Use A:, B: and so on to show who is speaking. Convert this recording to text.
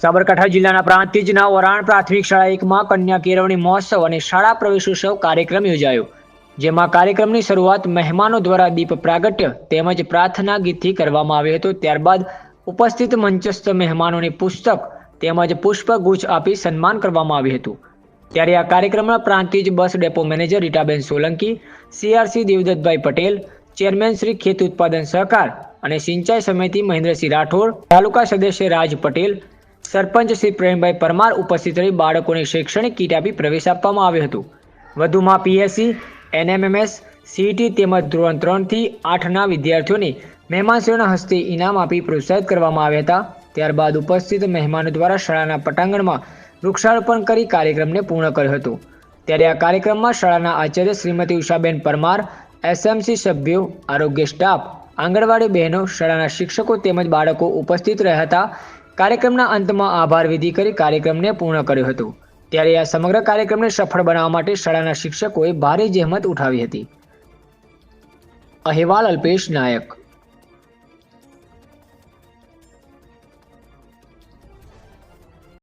A: સાબરકાંઠા જિલ્લાના પ્રાંતિજના વરાણ પ્રાથમિક શાળા એકમાં કન્યા કેળવણી મહોત્સવ અને શાળા પ્રવેશોત્સવ કાર્યક્રમ યોજાયો, જેમાં કાર્યક્રમની શરૂઆત મહેમાનો દ્વારા દીપ પ્રાગટ્ય તેમજ પ્રાર્થના ગીતથી કરવામાં આવ્યો હતો. ત્યારબાદ ઉપસ્થિત મંચસ્થ મહેમાનોને પુસ્તક તેમજ પુષ્પગુચ્છ આપી સન્માન કરવામાં આવ્યું હતું. ત્યારે આ કાર્યક્રમમાં Prantij bus depot manager Ritaben Solanki CRC Devdattbhai Patel, chairman Shri ખેત ઉત્પાદન સહકાર અને સિંચાઈ સમિતિ મહેન્દ્રસિંહ રાઠોડ, તાલુકા સદસ્ય રાજ પટેલ સરપંચ શ્રી પ્રેમભાઈ પરમાર ઉપસ્થિત રહી બાળકોને શૈક્ષણિક કીટ આપી પ્રવેશ આપવામાં આવ્યો હતો. વધુમાં પીએસસી, એનએમએમએસ, સીઈટી તેમજ ધોરણ ત્રણથી આઠના વિદ્યાર્થીઓને મહેમાનશ્રીઓના હસ્તે ઇનામ આપી પ્રોત્સાહિત કરવામાં આવ્યા હતા. ત્યારબાદ ઉપસ્થિત મહેમાનો દ્વારા શાળાના પટાંગણમાં વૃક્ષારોપણ કરી કાર્યક્રમને પૂર્ણ કર્યો હતો. ત્યારે આ કાર્યક્રમમાં શાળાના આચાર્ય શ્રીમતી ઉષાબેન પરમાર, એસએમસી સભ્યો, આરોગ્ય સ્ટાફ, આંગણવાડી બહેનો, શાળાના શિક્ષકો તેમજ બાળકો ઉપસ્થિત રહ્યા હતા. કાર્યક્રમના અંતમાં આભાર વિધિ કરી કાર્યક્રમને પૂર્ણ કર્યો હતો. ત્યારે આ સમગ્ર કાર્યક્રમને સફળ બનાવવા માટે શાળાના શિક્ષકોએ ભારે જહેમત ઉઠાવી હતી. અહેવાલ અલ્પેશ નાયક